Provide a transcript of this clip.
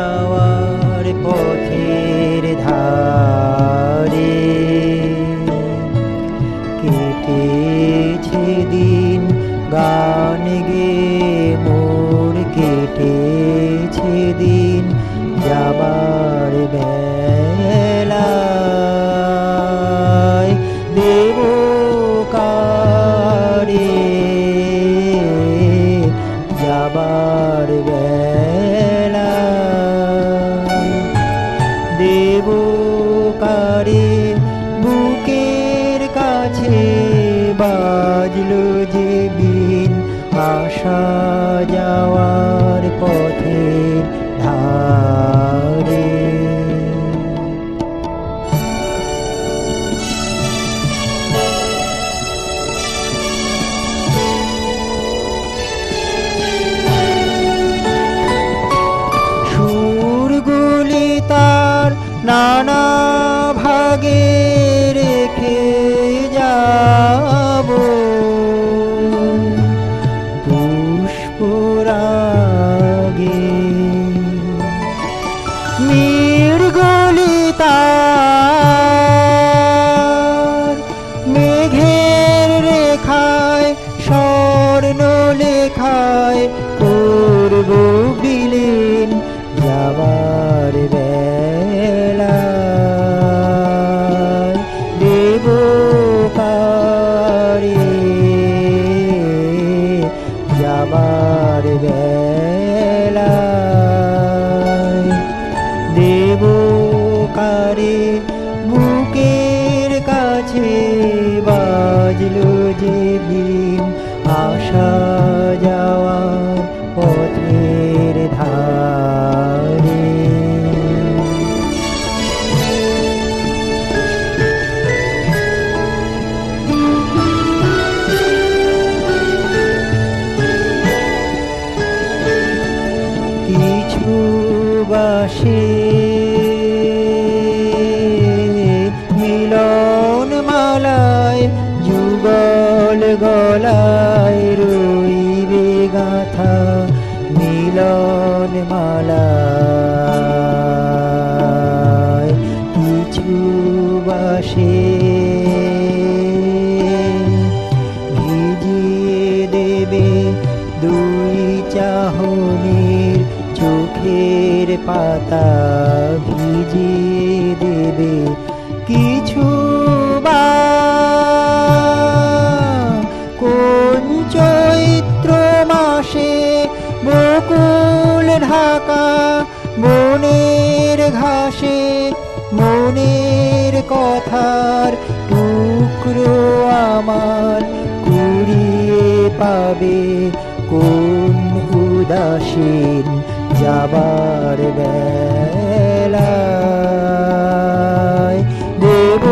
যাওয়ার পথের ধারে কেটেছে দিন গান গে মোর কেটেছে দিন যাবার ব্যা দেব কারে বুকের কাছে বাজলো যে বিন। আসা যাওয়ার পথের নানা ভাগে রেখে যাব। পুষ্পরাগে মীরগুলি তার মেঘের রেখায় স্বর্ণ লেখায় কারে বুকের কাছে বাজলো যে ভীম। আসা যাওয়ার পথের ধারে। কিছু বাসে গাথা মিলন মালায় কিছু বাসে। ভিজিয়ে দেবে দুই চাহনির চোখের পাতা। ভিজিয়ে দেবে বকুল ঢাকা, মনের ঘাসে, মনের কথার টুকরো আমার কুড়িয়ে পাবে। কোন উদাসীন যাবার বেলায় দেব